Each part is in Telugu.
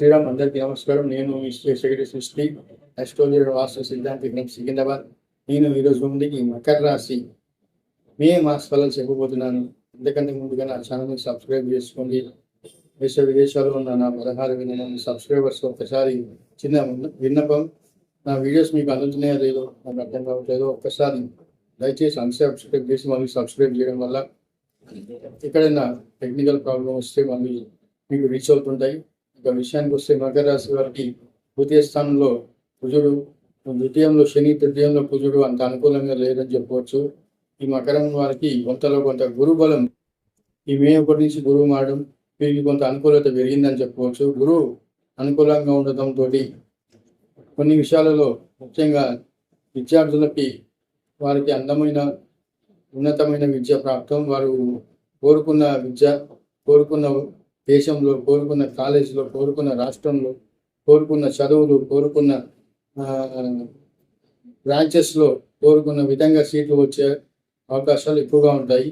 శ్రీరామ్ అందరికీ నమస్కారం. నేను మీ శ్రీ శేఖరి సృష్టి అస్ట్రోలజర్ వాస్తు సిద్ధాంతి ఫ్రమ్ సికింద్రాబాద్. నేను ఈరోజు ముందుకి మకర రాశి మే మాస్ ఫలాలు చెప్పబోతున్నాను. ఎందుకంటే ముందుగా నా ఛానల్ని సబ్స్క్రైబ్ చేసుకోండి. దేశ విదేశాల్లో ఉన్న నా పదహారు విన్న సబ్స్క్రైబర్స్ ఒకసారి చిన్న విన్న- విన్నపం. నా వీడియోస్ మీకు అందుతున్నాయో లేదో నాకు అర్థం కావట్లేదో ఒక్కసారి దయచేసి అన్సబ్స్క్రైబ్ చేసి మళ్ళీ సబ్స్క్రైబ్ చేయడం వల్ల ఎక్కడైనా టెక్నికల్ ప్రాబ్లం వస్తే మళ్ళీ మీకు రీచ్ అవుతుంటాయి. ఇక విషయానికి వస్తే మకర రాశి వారికి ద్వితీయ స్థానంలో కుజుడు ద్వితీయంలో శని తృతీయంలో కుజుడు అంత అనుకూలంగా లేదని చెప్పవచ్చు. ఈ మకరం వారికి కొంతలో కొంత గురు బలం ఈ మే ఒకటి నుంచి గురువు మారడం వీరికి కొంత అనుకూలత పెరిగిందని చెప్పవచ్చు. గురువు అనుకూలంగా ఉండటంతో కొన్ని విషయాలలో ముఖ్యంగా విద్యార్థులకి వారికి అందమైన ఉన్నతమైన విద్య ప్రాప్తం. వారు కోరుకున్న విద్య కోరుకున్న దేశంలో కోరుకున్న కాలేజీలో కోరుకున్న రాష్ట్రంలో కోరుకున్న చదువులు కోరుకున్న బ్రాంచెస్లో కోరుకున్న విధంగా సీట్లు వచ్చే అవకాశాలు ఎక్కువగా ఉంటాయి.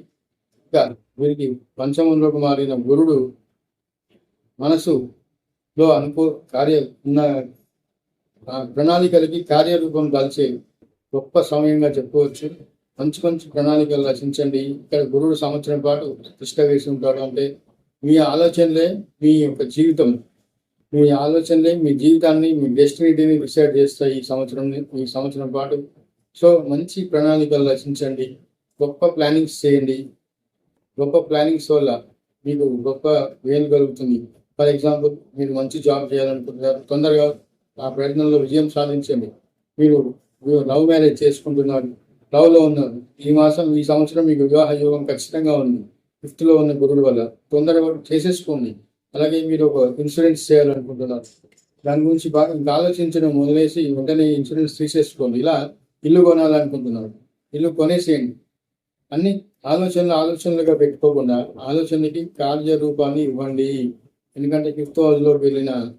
ఇంకా వీరికి పంచమంలోకి మారిన గురుడు మనసులో అనుకో కార్య ఉన్న ప్రణాళికలకి కార్యరూపం దాల్చే గొప్ప సమయంగా చెప్పుకోవచ్చు. మంచి మంచి ప్రణాళికలు రచించండి. ఇక్కడ గురుడు సంవత్సరం పాటు కృష్ణ వేసి ఉంటాడు అంటే మీ ఆలోచనలే మీ యొక్క జీవితం. మీ ఆలోచనలే మీ జీవితాన్ని మీ డెస్టినీని డిసైడ్ చేస్తాయి ఈ సంవత్సరం ఈ సంవత్సరం పాటు. సో మంచి ప్రణాళికలు రచించండి. గొప్ప ప్లానింగ్స్ చేయండి. గొప్ప ప్లానింగ్స్ వల్ల మీకు గొప్ప వేలు కలుగుతుంది. ఫర్ ఎగ్జాంపుల్ మీరు మంచి జాబ్ చేయాలనుకుంటున్నారు. తొందరగా ఆ ప్రయత్నంలో విజయం సాధించండి. మీరు మీరు లవ్ మ్యారేజ్ చేసుకుంటున్నారు. లవ్లో ఉన్నారు. ఈ మాసం ఈ సంవత్సరం మీకు వివాహ యోగం ఖచ్చితంగా ఉంది. ఫిఫ్త్లో ఉన్న గురుడు వల్ల తొందరగా చేసేసుకోండి. అలాగే మీరు ఒక ఇన్సూరెన్స్ చేయాలనుకుంటున్నారు. దాని గురించి బాగా ఆలోచించడం మొదలేసి వెంటనే ఇన్సూరెన్స్ తీసేసుకోండి. ఇలా ఇల్లు కొనాలనుకుంటున్నారు. ఇల్లు కొనేసేయండి. అన్ని ఆలోచనలు ఆలోచనలుగా పెట్టుకోకుండా ఆలోచనకి కార్యరూపాన్ని ఇవ్వండి. ఎందుకంటే ఫిఫ్త్ హౌస్లోకి వెళ్ళిన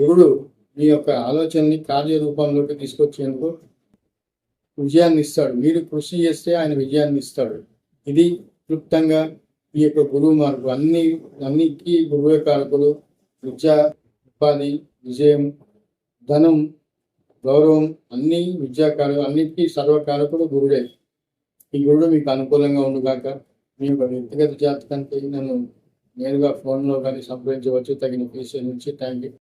గురుడు మీ యొక్క ఆలోచనని కార్యరూపంలోకి తీసుకొచ్చేందుకు విజయాన్ని ఇస్తాడు. మీరు కృషి చేస్తే ఆయన విజయాన్ని ఇస్తాడు. ఇది క్లుప్తంగా ఈ యొక్క గురువు మార్పు అన్ని అన్నిటికీ గురువే కారకులు విద్య ఉపాధి విజయం ధనం గౌరవం అన్ని విద్యాకారు అన్నిటికీ సర్వకారకుడు గురుడే. ఈ గురుడు మీకు అనుకూలంగా ఉండుగాక మీ యొక్క వ్యక్తిగత జాతకానికి నన్ను నేరుగా ఫోన్లో కానీ సంప్రదించవచ్చు. తగిన ఫీజు నుంచి థ్యాంక్ యూ